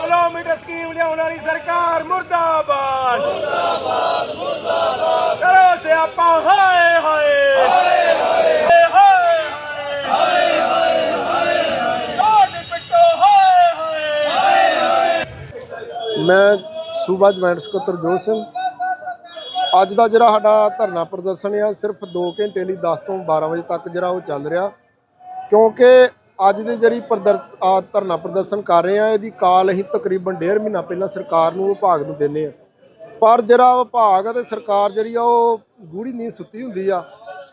Kilometre scheme ਲਿਆਉਣ ਵਾਲੀ ਸਰਕਾਰ ਮੁਰਦਾਬਾਦ। ਮੁਰਦਾਬਾਦ ਮੁਰਦਾਬਾਦ ਕਰੋ ਸਿਆਪਾ, ਹਾਏ ਹਾਏ। ਮੈਂ ਸੂਬਾ ਜੁਆਇੰਟ ਸਕੱਤਰ ਜੋਤ ਸਿੰਘ। ਅੱਜ ਦਾ ਜਿਹੜਾ ਸਾਡਾ ਧਰਨਾ ਪ੍ਰਦਰਸ਼ਨ ਆ, ਸਿਰਫ 2 ਘੰਟੇ ਲਈ 10 ਤੋਂ 12 ਵਜੇ ਤੱਕ ਜਿਹੜਾ ਉਹ ਚੱਲ ਰਿਹਾ। ਕਿਉਂਕਿ ਅੱਜ ਦੀ ਜਿਹੜੀ ਪ੍ਰਦਰ ਆ ਧਰਨਾ ਪ੍ਰਦਰਸ਼ਨ ਕਰ ਰਹੇ ਆ ਇਹਦੀ ਕਾਲ ਅਸੀਂ ਤਕਰੀਬਨ ਡੇਢ ਮਹੀਨਾ ਪਹਿਲਾਂ ਸਰਕਾਰ ਨੂੰ ਵਿਭਾਗ ਨੂੰ ਦਿੰਨੇ ਆ। ਪਰ ਜਿਹੜਾ ਵਿਭਾਗ ਅਤੇ ਸਰਕਾਰ ਜਿਹੜੀ ਆ ਉਹ ਗੂੜੀ ਨੀਂਦ ਸੁੱਤੀ ਹੁੰਦੀ ਆ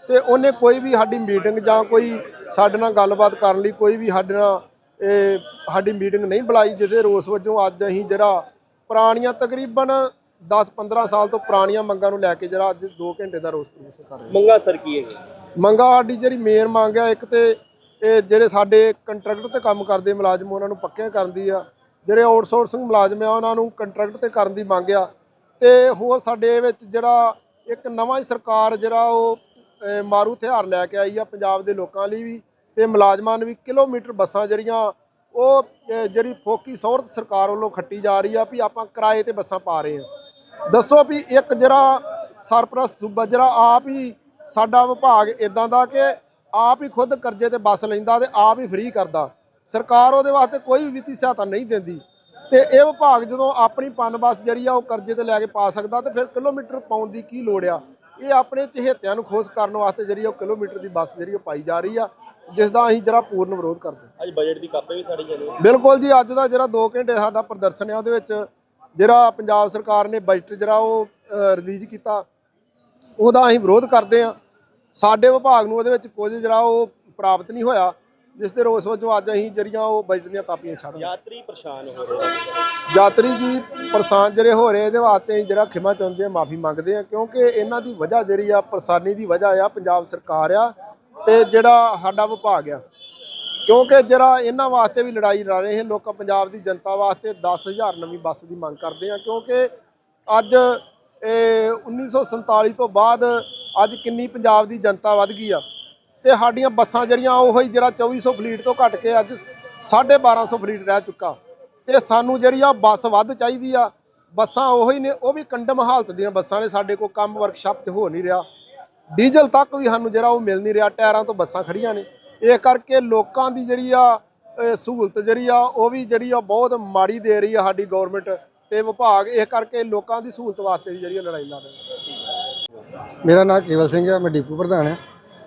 ਤੇ ਉਹਨੇ ਕੋਈ ਵੀ ਸਾਡੀ ਮੀਟਿੰਗ ਜਾਂ ਕੋਈ ਸਾਡੇ ਨਾਲ ਗੱਲਬਾਤ ਕਰਨ ਲਈ ਕੋਈ ਵੀ ਸਾਡੇ ਨਾਲ ਇਹ ਸਾਡੀ ਮੀਟਿੰਗ ਨਹੀਂ ਬੁਲਾਈ ਜਿਹਦੇ ਰੋਸ ਵਜੋਂ ਅੱਜ ਅਸੀਂ ਜਿਹੜਾ ਪੁਰਾਣੀਆਂ ਤਕਰੀਬਨ 10-15 ਸਾਲ ਤੋਂ ਪੁਰਾਣੀਆਂ ਮੰਗਾਂ ਨੂੰ ਲੈ ਕੇ ਜਿਹੜਾ ਅੱਜ 2 ਘੰਟੇ ਦਾ ਰੋਸ ਪ੍ਰਦਰਸ਼ਨ ਕਰ ਰਹੇ ਹਾਂ ਮੰਗਾ ਸਰ ਕੀ ਹੈ ਮੰਗਾ ਸਾਡੀ ਜਿਹੜੀ ਮੇਨ ਮੰਗ ਆ ਇੱਕ ਤੇ ਇਹ ਜਿਹੜੇ ਸਾਡੇ ਕੰਟਰੈਕਟ ਤੇ ਕੰਮ ਕਰਦੇ ਮੁਲਾਜ਼ਮ, ਉਹਨਾਂ ਨੂੰ ਪੱਕਿਆਂ ਕਰਨ ਦੀ ਆ। ਜਿਹੜੇ ਆਊਟਸੋਰਸਿੰਗ ਮੁਲਾਜ਼ਮ ਆ, ਉਹਨਾਂ ਨੂੰ ਕੰਟਰੈਕਟ ਤੇ ਕਰਨ ਦੀ ਮੰਗ ਆ। ਤੇ ਹੋਰ ਸਾਡੇ ਵਿੱਚ ਜਿਹੜਾ ਇੱਕ ਨਵਾਂ ਹੀ ਸਰਕਾਰ ਜਿਹੜਾ ਉਹ ਮਾਰੂ ਹਥਿਆਰ ਲੈ ਕੇ ਆਈ ਆ ਪੰਜਾਬ ਦੇ ਲੋਕਾਂ ਲਈ ਵੀ ਤੇ ਮੁਲਾਜ਼ਮਾਂ ਨੂੰ ਵੀ ਕਿਲੋਮੀਟਰ ਬੱਸਾਂ ਜਿਹੜੀਆਂ ਉਹ ਜਿਹੜੀ ਫੋਕੀ ਸੌਰਤ ਸਰਕਾਰ ਵੱਲੋਂ ਖੱਟੀ ਜਾ ਰਹੀ ਆ ਵੀ ਆਪਾਂ ਕਿਰਾਏ ਤੇ ਬੱਸਾਂ ਪਾ ਰਹੇ ਆ। ਦੱਸੋ ਵੀ ਇੱਕ ਜਿਹੜਾ ਸਰਪ੍ਰਸਤ ਸੂਬਾ, ਜਿਹੜਾ ਆਪ ਹੀ ਸਾਡਾ ਵਿਭਾਗ ਇਦਾਂ ਦਾ ਕਿ ਆਪ ਹੀ ਖੁਦ ਕਰਜ਼ੇ ਤੇ ਬੱਸ ਲੈਂਦਾ ਤੇ ਆਪ ਹੀ ਫ੍ਰੀ ਕਰਦਾ। ਸਰਕਾਰ ਉਹਦੇ ਵਾਸਤੇ ਕੋਈ ਵੀ ਵਿੱਤੀ ਸਹਾਇਤਾ ਨਹੀਂ ਦਿੰਦੀ। ਤੇ ਇਹ ਵਿਭਾਗ ਜਦੋਂ ਆਪਣੀ ਪਨ ਬੱਸ ਜਿਹੜੀ ਆ ਉਹ ਕਰਜ਼ੇ ਤੇ ਲੈ ਕੇ ਪਾ ਸਕਦਾ ਤੇ ਫਿਰ ਕਿਲੋਮੀਟਰ ਪਾਉਣ ਦੀ ਕੀ ਲੋੜ ਆ? ਇਹ ਆਪਣੇ ਚਹੇਤਿਆਂ ਨੂੰ ਖੁਸ਼ ਕਰਨ ਵਾਸਤੇ ਜਿਹੜੀ ਆ ਉਹ ਕਿਲੋਮੀਟਰ ਦੀ ਬੱਸ ਜਿਹੜੀ ਉਹ ਪਾਈ ਜਾ ਰਹੀ ਆ ਜਿਸ ਦਾ ਅਸੀਂ ਜਿਹੜਾ ਪੂਰਨ ਵਿਰੋਧ ਕਰਦੇ। ਅੱਜ ਬਜਟ ਦੀ ਕਾਪੇ ਵੀ ਸਾੜੀ ਜਾਣੀ ਬਿਲਕੁਲ ਜੀ ਅੱਜ ਦਾ ਜਿਹੜਾ 2 ਘੰਟੇ ਸਾਡਾ ਪ੍ਰਦਰਸ਼ਨ ਹੈ ਉਹਦੇ ਵਿੱਚ ਜਿਹੜਾ ਪੰਜਾਬ ਸਰਕਾਰ ਨੇ ਬਜਟ ਜਿਹੜਾ ਉਹ ਰਿਲੀਜ਼ ਕੀਤਾ। ਉਹਦਾ ਅਸੀਂ ਵਿਰੋਧ ਕਰਦੇ ਹਾਂ। ਸਾਡੇ ਵਿਭਾਗ ਨੂੰ ਉਹਦੇ ਵਿੱਚ ਕੁਝ ਜਿਹੜਾ ਉਹ ਪ੍ਰਾਪਤ ਨਹੀਂ ਹੋਇਆ ਜਿਸ ਦੇ ਰੋਸ ਵਜੋਂ ਅੱਜ ਅਸੀਂ ਜਿਹੜੀਆਂ ਉਹ ਬਜਟ ਦੀਆਂ ਕਾਪੀਆਂ ਛੱਡ ਦਿੱਤੀਆਂ। ਯਾਤਰੀ ਪਰੇਸ਼ਾਨ ਹੋ ਰਹੇ ਯਾਤਰੀ ਜੀ ਪਰੇਸ਼ਾਨ ਜਿਹੜੇ ਹੋ ਰਹੇ ਇਹਦੇ ਵਾਸਤੇ ਅਸੀਂ ਜਿਹੜਾ ਖਿਮਾ ਚਾਹੁੰਦੇ ਆ ਮਾਫੀ ਮੰਗਦੇ ਆ ਕਿਉਂਕਿ ਇਹਨਾਂ ਦੀ ਵਜ੍ਹਾ ਜਿਹੜੀ ਆ ਪਰੇਸ਼ਾਨੀ ਦੀ ਵਜ੍ਹਾ ਆ ਪੰਜਾਬ ਸਰਕਾਰ ਆ ਤੇ ਜਿਹੜਾ ਸਾਡਾ ਵਿਭਾਗ ਆ ਕਿਉਂਕਿ ਜਿਹੜਾ ਇਹਨਾਂ ਵਾਸਤੇ ਵੀ ਲੜਾਈ ਲੜ ਰਹੇ ਹਾਂ ਲੋਕਾਂ ਪੰਜਾਬ ਦੀ ਜਨਤਾ ਵਾਸਤੇ 10000 ਨਵੀਂ ਬੱਸ ਦੀ ਮੰਗ ਕਰਦੇ ਆ ਕਿਉਂਕਿ ਅੱਜ ਇਹ 1947 ਤੋਂ ਬਾਅਦ ਅੱਜ ਕਿੰਨੀ ਪੰਜਾਬ ਦੀ ਜਨਤਾ ਵੱਧ ਗਈ ਆ। ਤੇ ਸਾਡੀਆਂ ਬੱਸਾਂ ਜਿਹੜੀਆਂ, ਉਹ ਹੀ ਜਿਹੜਾ 2400 ਫਲੀਟ ਤੋਂ ਘਟ ਕੇ ਅੱਜ 1250 ਫਲੀਟ ਰਹਿ ਚੁੱਕਾ। ਤੇ ਸਾਨੂੰ ਜਿਹੜੀ ਆ ਬੱਸ ਵੱਧ ਚਾਹੀਦੀ ਆ। ਬੱਸਾਂ ਉਹੀ ਨੇ, ਉਹ ਵੀ ਕੰਡਮ ਹਾਲਤ ਦੀਆਂ ਬੱਸਾਂ ਨੇ, ਸਾਡੇ ਕੋਲ ਕੰਮ ਵਰਕਸ਼ਾਪ ਤੇ ਹੋ ਨਹੀਂ ਰਿਹਾ। ਡੀਜ਼ਲ ਤੱਕ ਵੀ ਸਾਨੂੰ ਜਿਹੜਾ ਉਹ ਮਿਲ ਨਹੀਂ ਰਿਹਾ, ਟਾਇਰਾਂ ਤੋਂ ਬੱਸਾਂ ਖੜੀਆਂ ਨੇ। ਇਹ ਕਰਕੇ ਲੋਕਾਂ ਦੀ ਜਿਹੜੀ ਆ ਸਹੂਲਤ ਜਿਹੜੀ ਆ, ਉਹ ਵੀ ਜਿਹੜੀ ਆ ਬਹੁਤ ਮਾੜੀ ਦੇ ਰਹੀ ਆ ਸਾਡੀ ਗਵਰਨਮੈਂਟ ਤੇ ਵਿਭਾਗ। ਇਹ ਕਰਕੇ ਲੋਕਾਂ ਦੀ ਸਹੂਲਤ ਵਾਸਤੇ ਵੀ ਜਿਹੜੀ ਆ ਲੜਾਈ ਲੜ ਰਹੇ ਮੇਰਾ ਨਾਮ ਕੇਵਲ ਸਿੰਘ ਹੈ ਮੈਂ ਡਿਪੂ ਪ੍ਰਧਾਨ ਹਾਂ।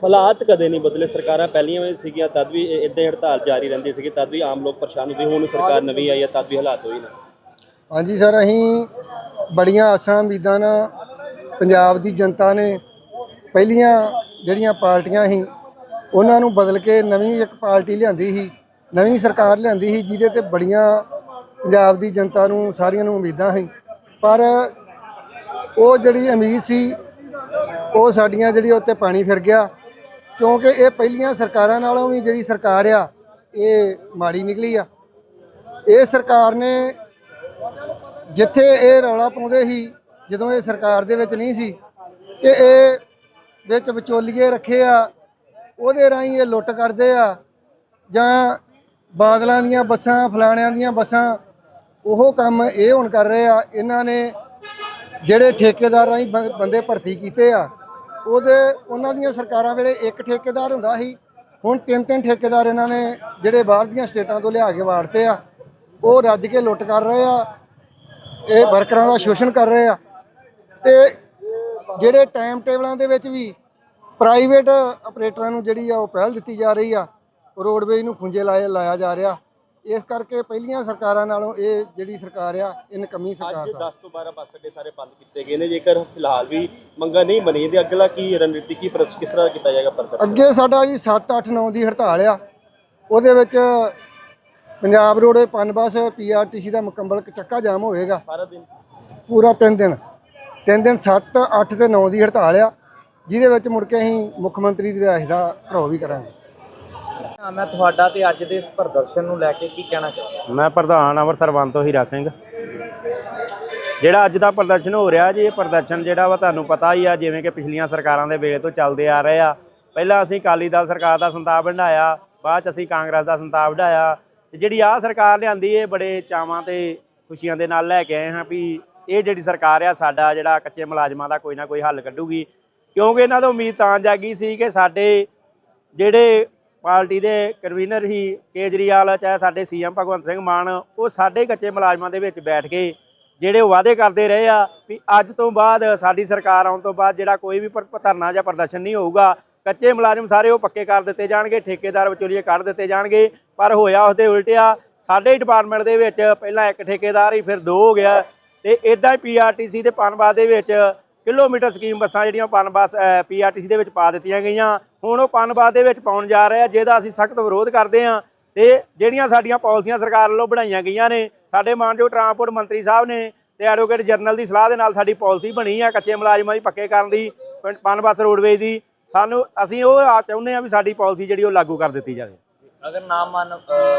ਹਾਲਾਤ ਕਦੇ ਨਹੀਂ ਬਦਲੇ ਸਰਕਾਰਾਂ ਪਹਿਲੀਆਂ ਵੀ ਸੀਗੀਆਂ ਤਦ ਵੀ ਇਦਾਂ ਹੜਤਾਲ ਜਾਰੀ ਰਹਿੰਦੀ ਸੀਗੀ ਤਦ ਵੀ ਆਮ ਲੋਕ ਪਰੇਸ਼ਾਨ ਹੁੰਦੇ ਹੁਣ ਸਰਕਾਰ ਨਵੀਂ ਆਈ ਹੈ ਤਦ ਵੀ ਹਾਲਾਤ ਹੋਈ ਨਾ। ਹਾਂਜੀ ਸਰ ਅਸੀਂ ਬੜੀਆਂ ਆਸਾਂ ਉਮੀਦਾਂ ਨਾਲ ਪੰਜਾਬ ਦੀ ਜਨਤਾ ਨੇ ਪਹਿਲੀਆਂ ਜਿਹੜੀਆਂ ਪਾਰਟੀਆਂ ਸੀ ਉਹਨਾਂ ਨੂੰ ਬਦਲ ਕੇ ਨਵੀਂ ਇੱਕ ਪਾਰਟੀ ਲਿਆਂਦੀ ਸੀ ਨਵੀਂ ਸਰਕਾਰ ਲਿਆਂਦੀ ਸੀ ਜਿਹਦੇ ਤੇ ਬੜੀਆਂ ਪੰਜਾਬ ਦੀ ਜਨਤਾ ਨੂੰ ਸਾਰੀਆਂ ਨੂੰ ਉਮੀਦਾਂ ਸੀ। ਪਰ ਉਹ ਜਿਹੜੀ ਉਮੀਦ ਸੀ ਉਹ ਸਾਡੀਆਂ ਜਿਹੜੀ ਉੱਤੇ ਪਾਣੀ ਫਿਰ ਗਿਆ, ਕਿਉਂਕਿ ਇਹ ਪਹਿਲੀਆਂ ਸਰਕਾਰਾਂ ਨਾਲੋਂ ਵੀ ਜਿਹੜੀ ਸਰਕਾਰ ਆ, ਇਹ ਮਾੜੀ ਨਿਕਲੀ ਆ। ਇਹ ਸਰਕਾਰ ਨੇ ਜਿੱਥੇ ਇਹ ਰੌਲਾ ਪਾਉਂਦੇ ਸੀ, ਜਦੋਂ ਇਹ ਸਰਕਾਰ ਦੇ ਵਿੱਚ ਨਹੀਂ ਸੀ ਕਿ ਇਹ ਵਿੱਚ ਵਿਚੋਲੀਏ ਰੱਖੇ ਆ, ਉਹਦੇ ਰਾਹੀਂ ਇਹ ਲੁੱਟ ਕਰਦੇ ਆ, ਜਾਂ ਬਾਦਲਾਂ ਦੀਆਂ ਬੱਸਾਂ, ਫਲਾਣਿਆਂ ਦੀਆਂ ਬੱਸਾਂ, ਉਹ ਕੰਮ ਇਹ ਹੁਣ ਕਰ ਰਹੇ ਆ, ਇਹਨਾਂ ਨੇ ਜਿਹੜੇ ਠੇਕੇਦਾਰ ਰਾਹੀਂ ਬੰ- ਬੰਦੇ ਭਰਤੀ ਕੀਤੇ ਆ ਉਹਦੇ ਉਹਨਾਂ ਦੀਆਂ ਸਰਕਾਰਾਂ ਵੇਲੇ ਇੱਕ ਠੇਕੇਦਾਰ ਹੁੰਦਾ ਸੀ। ਹੁਣ ਤਿੰਨ ਤਿੰਨ ਠੇਕੇਦਾਰ ਇਹਨਾਂ ਨੇ ਜਿਹੜੇ ਬਾਹਰ ਦੀਆਂ ਸਟੇਟਾਂ ਤੋਂ ਲਿਆ ਕੇ ਵਾੜਤੇ ਆ, ਉਹ ਰੱਜ ਕੇ ਲੁੱਟ ਕਰ ਰਹੇ ਆ, ਇਹ ਵਰਕਰਾਂ ਦਾ ਸ਼ੋਸ਼ਣ ਕਰ ਰਹੇ ਆ। ਤੇ ਜਿਹੜੇ ਟਾਈਮ ਟੇਬਲਾਂ ਦੇ ਵਿੱਚ ਵੀ ਪ੍ਰਾਈਵੇਟ ਆਪਰੇਟਰਾਂ ਨੂੰ ਜਿਹੜੀ ਆ ਉਹ ਪਹਿਲ ਦਿੱਤੀ ਜਾ ਰਹੀ ਆ ਰੋਡਵੇਜ ਨੂੰ ਖੁੰਝੇ ਲਾਇਆ ਲਾਇਆ ਜਾ ਰਿਹਾ। ਇਸ ਕਰਕੇ ਪਹਿਲੀਆਂ ਸਰਕਾਰਾਂ ਨਾਲੋਂ ਇਹ ਜਿਹੜੀ ਸਰਕਾਰ ਆ ਇਹ ਨਕਮੀ ਸਰਕਾਰ ਅੱਜ ਆ 10 ਤੋਂ 12 ਬੱਸ ਅੱਡੇ ਸਾਰੇ ਬੰਦ ਕੀਤੇ ਗਏ ਨੇ ਜੇਕਰ ਫਿਲਹਾਲ ਵੀ ਮੰਗਾ ਨਹੀਂ ਬਣੀ ਤੇ ਅਗਲਾ ਕੀ ਰਣਨੀਤੀ ਕੀ ਪ੍ਰਸ- ਕਿਸ ਤਰ੍ਹਾਂ ਕੀਤਾ ਜਾਏਗਾ ਪ੍ਰਦਰਸ਼ਨ ਅੱਗੇ ਸਾਡਾ ਜੀ 7 8 9 ਦੀ ਹੜਤਾਲ ਆ। ਉਹਦੇ ਵਿੱਚ ਪੰਜਾਬ ਰੋਡਵੇ ਪਨਬਸ ਪੀਆਰਟੀਸੀ ਦਾ ਮੁਕੰਮਲ ਚੱਕਾ ਜਾਮ ਹੋਵੇਗਾ ਸਾਰਾ ਦਿਨ? ਪੂਰਾ 3 ਦਿਨ। 3 ਦਿਨ 7 8 ਤੇ 9 ਦੀ ਹੜਤਾਲ ਆ। ਜਿਹਦੇ ਵਿੱਚ ਮੁੜ ਕੇ ਅਸੀਂ ਮੁੱਖ ਮੰਤਰੀ ਦੀ ਰਿਹਾਇਸ਼ ਦਾ ਘਰੋ ਵੀ ਕਰਾਂਗੇ। ਮੈਂ ਤੁਹਾਡਾ ਤੇ ਅੱਜ ਦੇ ਇਸ ਪ੍ਰਦਰਸ਼ਨ ਨੂੰ ਲੈ ਕੇ ਕੀ ਕਹਿਣਾ ਚਾਹੁੰਦਾ? ਮੈਂ ਪ੍ਰਧਾਨ ਅੰਮ੍ਰਿਤਸਰ ਬੰਦ ਤੋਂ ਹੀਰਾ ਸਿੰਘ। ਜਿਹੜਾ ਅੱਜ ਦਾ ਪ੍ਰਦਰਸ਼ਨ ਹੋ ਰਿਹਾ ਜੀ, ਇਹ ਪ੍ਰਦਰਸ਼ਨ ਜਿਹੜਾ ਵਾ ਤੁਹਾਨੂੰ ਪਤਾ ਹੀ ਆ, ਜਿਵੇਂ ਕਿ ਪਿਛਲੀਆਂ ਸਰਕਾਰਾਂ ਦੇ ਵੇਲੇ ਤੋਂ ਚੱਲਦੇ ਆ ਰਹੇ ਆ। ਪਹਿਲਾਂ ਅਸੀਂ ਅਕਾਲੀ ਦਲ ਸਰਕਾਰ ਦਾ ਸੰਤਾਪ ਵੰਡਾਇਆ, ਬਾਅਦ ਚ ਅਸੀਂ ਕਾਂਗਰਸ ਦਾ ਸੰਤਾਪ ਵੰਡਾਇਆ। ਤੇ ਜਿਹੜੀ ਆ ਸਰਕਾਰ ਲਿਆਂਦੀ, ਇਹ ਬੜੇ ਚਾਵਾਂ ਤੇ ਖੁਸ਼ੀਆਂ ਦੇ ਨਾਲ ਲੈ ਕੇ ਆਏ ਹਾਂ ਵੀ ਇਹ ਜਿਹੜੀ ਸਰਕਾਰ ਆ, ਸਾਡਾ ਜਿਹੜਾ ਕੱਚੇ ਮੁਲਾਜ਼ਮਾਂ ਦਾ ਕੋਈ ਨਾ ਕੋਈ ਹੱਲ ਕੱਢੂਗੀ। ਕਿਉਂਕਿ ਇਹਨਾਂ ਤੋਂ ਉਮੀਦ ਤਾਂ ਜਾਗੀ ਸੀ ਕਿ ਸਾਡੇ ਜਿਹੜੇ ਪਾਰਟੀ ਦੇ ਕਨਵੀਨਰ ਹੀ ਕੇਜਰੀਵਾਲ ਚਾਹੇ ਸਾਡੇ ਸੀਐਮ ਭਗਵੰਤ ਸਿੰਘ ਮਾਨ, ਉਹ ਸਾਡੇ ਕੱਚੇ ਮੁਲਾਜ਼ਮਾਂ ਦੇ ਵਿੱਚ ਬੈਠ ਕੇ ਜਿਹੜੇ ਉਹ ਵਾਅਦੇ ਕਰਦੇ ਰਹੇ ਆ ਵੀ ਅੱਜ ਤੋਂ ਬਾਅਦ ਸਾਡੀ ਸਰਕਾਰ ਆਉਣ ਤੋਂ ਬਾਅਦ ਜਿਹੜਾ ਕੋਈ ਵੀ ਧਰਨਾ ਜਾਂ ਪ੍ਰਦਰਸ਼ਨ ਨਹੀਂ ਹੋਊਗਾ, ਕੱਚੇ ਮੁਲਾਜ਼ਮ ਸਾਰੇ ਉਹ ਪੱਕੇ ਕਰ ਦਿੱਤੇ ਜਾਣਗੇ, ਠੇਕੇਦਾਰ ਵਿਚੋਲੀਏ ਕੱਢ ਦਿੱਤੇ ਜਾਣਗੇ, ਪਰ ਹੋਇਆ ਉਸਦੇ ਉਲਟਿਆ, ਸਾਡੇ ਡਿਪਾਰਟਮੈਂਟ ਦੇ ਵਿੱਚ ਪਹਿਲਾਂ ਇੱਕ ਠੇਕੇਦਾਰ ਹੀ ਫਿਰ ਦੋ ਹੋ ਗਿਆ, ਤੇ ਇਦਾਂ ਹੀ ਪੀਆਰਟੀਸੀ ਦੇ ਪਨਬਾਸ ਦੇ ਵਿੱਚ ਕਿਲੋਮੀਟਰ ਸਕੀਮ ਬੱਸਾਂ ਜਿਹੜੀਆਂ ਪਨਬਾਸ ਪੀਆਰਟੀਸੀ ਦੇ ਵਿੱਚ ਪਾ ਦਿੱਤੀਆਂ ਗਈਆਂ। ਹੁਣ ਉਹ ਪਨਬਾਸ ਦੇ ਵਿੱਚ ਪਾਉਣ ਜਾ ਰਹੇ ਆ ਜਿਹਦਾ ਅਸੀਂ ਸਖਤ ਵਿਰੋਧ ਕਰਦੇ ਹਾਂ ਤੇ ਜਿਹੜੀਆਂ ਸਾਡੀਆਂ ਪਾਲਿਸੀਆਂ ਸਰਕਾਰ ਵੱਲੋਂ ਬਣਾਈਆਂ ਗਈਆਂ ਨੇ ਸਾਡੇ ਮਾਨਯੋਗ ਟਰਾਂਸਪੋਰਟ ਮੰਤਰੀ ਸਾਹਿਬ ਨੇ ਤੇ ਐਡਵੋਕੇਟ ਜਨਰਲ ਦੀ ਸਲਾਹ ਦੇ ਨਾਲ ਸਾਡੀ ਪਾਲਿਸੀ ਬਣੀ ਆ ਕੱਚੇ ਮੁਲਾਜ਼ਮਾਂ ਦੀ ਪੱਕੇ ਕਰਨ ਦੀ ਪਨ- ਪਨਬੱਸ ਰੋਡਵੇਜ਼ ਦੀ। ਸਾਨੂੰ ਅਸੀਂ ਉਹ ਆ ਚਾਹੁੰਦੇ ਆ ਵੀ ਸਾਡੀ ਪਾਲਿਸੀ ਜਿਹੜੀ ਉਹ ਲਾਗੂ ਕਰ ਦਿੱਤੀ ਜਾਵੇ। ਅਗਰ ਨਾ ਮੰਨ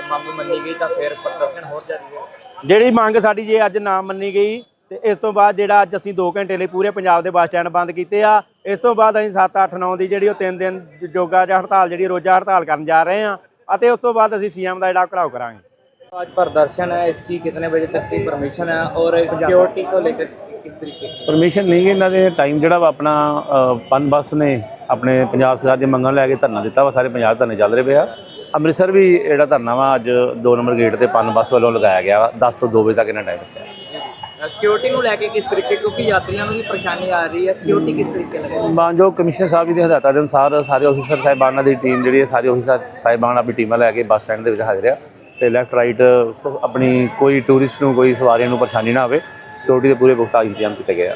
ਮੰਗ ਮੰਨੀ ਗਈ ਤਾਂ ਫਿਰ ਪ੍ਰਦਰਸ਼ਨ ਹੋਰ ਜਾਰੀ ਹੈ ਜਿਹੜੀ ਮੰਗ ਸਾਡੀ ਜੇ ਅੱਜ ਨਾ ਮੰਨੀ ਗਈ ਤੇ ਇਸ ਤੋਂ ਬਾਅਦ ਜਿਹੜਾ ਅੱਜ ਅਸੀਂ 2 ਘੰਟੇ ਲਈ ਪੂਰੇ ਪੰਜਾਬ ਦੇ ਬੱਸ ਸਟੈਂਡ ਬੰਦ ਕੀਤੇ ਆ ਇਸ ਤੋਂ ਬਾਅਦ ਅਸੀਂ 7 8 9 ਦੀ ਜਿਹੜੀ ਉਹ 3 ਦਿਨ ਜੋਗਾ ਜਾਂ ਹੜਤਾਲ ਜਿਹੜੀ ਰੋਜ਼ਾ ਹੜਤਾਲ ਕਰਨ ਜਾ ਰਹੇ ਆ ਅਤੇ ਉਸ ਤੋਂ ਬਾਅਦ ਅਸੀਂ ਸੀਐਮ ਦਾ ਜਿਹੜਾ ਘਰਾਓ ਕਰਾਂਗੇ आज प्रदर्शन है इसकी कितने बजे तक की परमिशन है और सिक्योरिटी को लेकर किस तरीके की ਪਰਮਿਸ਼ਨ ਨਹੀਂ ਗੀ ਇਹਨਾਂ ਦੇ ਟਾਈਮ ਜਿਹੜਾ ਵਾ ਆਪਣਾ ਅ, ਪਨ ਬੱਸ ਨੇ ਆਪਣੇ ਪੰਜਾਬ ਸਰਕਾਰ ਦੀਆਂ ਮੰਗਾਂ ਲੈ ਕੇ ਧਰਨਾ ਦਿੱਤਾ ਵਾ ਸਾਰੇ ਪੰਜਾਬ ਧਰਨੇ ਚੱਲ ਰਹੇ ਪਏ ਆ ਅੰਮ੍ਰਿਤਸਰ ਵੀ ਜਿਹੜਾ ਧਰਨਾ ਵਾ ਅੱਜ 2 ਨੰਬਰ ਗੇਟ ਤੇ ਪਨ ਬੱਸ ਵੱਲੋਂ ਲਗਾਇਆ ਗਿਆ ਵਾ 10 ਤੋਂ 2 ਵਜੇ ਤੱਕ ਇਹਨਾਂ ਟਾਈਮ ਰੱਖਿਆ ਸਿਕਿਉਰਿਟੀ ਨੂੰ ਲੈ ਕੇ ਕਿਸ ਤਰੀਕੇ, ਕਿਉਂਕਿ ਯਾਤਰੀਆਂ ਨੂੰ ਵੀ ਪਰੇਸ਼ਾਨੀ ਆ ਰਹੀ ਹੈ ਸਿਕਿਉਰਿਟੀ ਕਿਸ ਤਰੀਕੇ ਨਾਲ ਮਾਨਯੋਗ ਕਮਿਸ਼ਨਰ ਸਾਹਿਬ ਜੀ ਦੇ ਹਦਾਇਤਾਂ ਦੇ ਅਨੁਸਾਰ ਸਾਰੇ ਅਫੀਸਰ ਸਾਹਿਬਾਨਾਂ ਦੀ ਟੀਮ ਜਿਹੜੀ ਹੈ, ਸਾਰੇ ਅਫੀਸਰ ਸਾਹਿਬਾਨ ਆਪਣੀ ਟੀਮਾਂ ਲੈ ਕੇ ਬੱਸ ਸਟੈਂਡ ਦੇ ਵਿੱਚ ਹਾਜ਼ਰ ਆ ਤੇ ਲੈਫਟ ਰਾਈਟ ਆਪਣੀ ਕੋਈ ਟੂਰਿਸਟ ਨੂੰ, ਕੋਈ ਸਵਾਰੀਆਂ ਨੂੰ ਪਰੇਸ਼ਾਨੀ ਨਾ ਆਵੇ ਸਿਕਿਉਰਿਟੀ ਦੇ ਪੂਰੇ ਪੁਖਤਾ ਇੰਤਜ਼ਾਮ ਕੀਤੇ ਗਏ ਆ।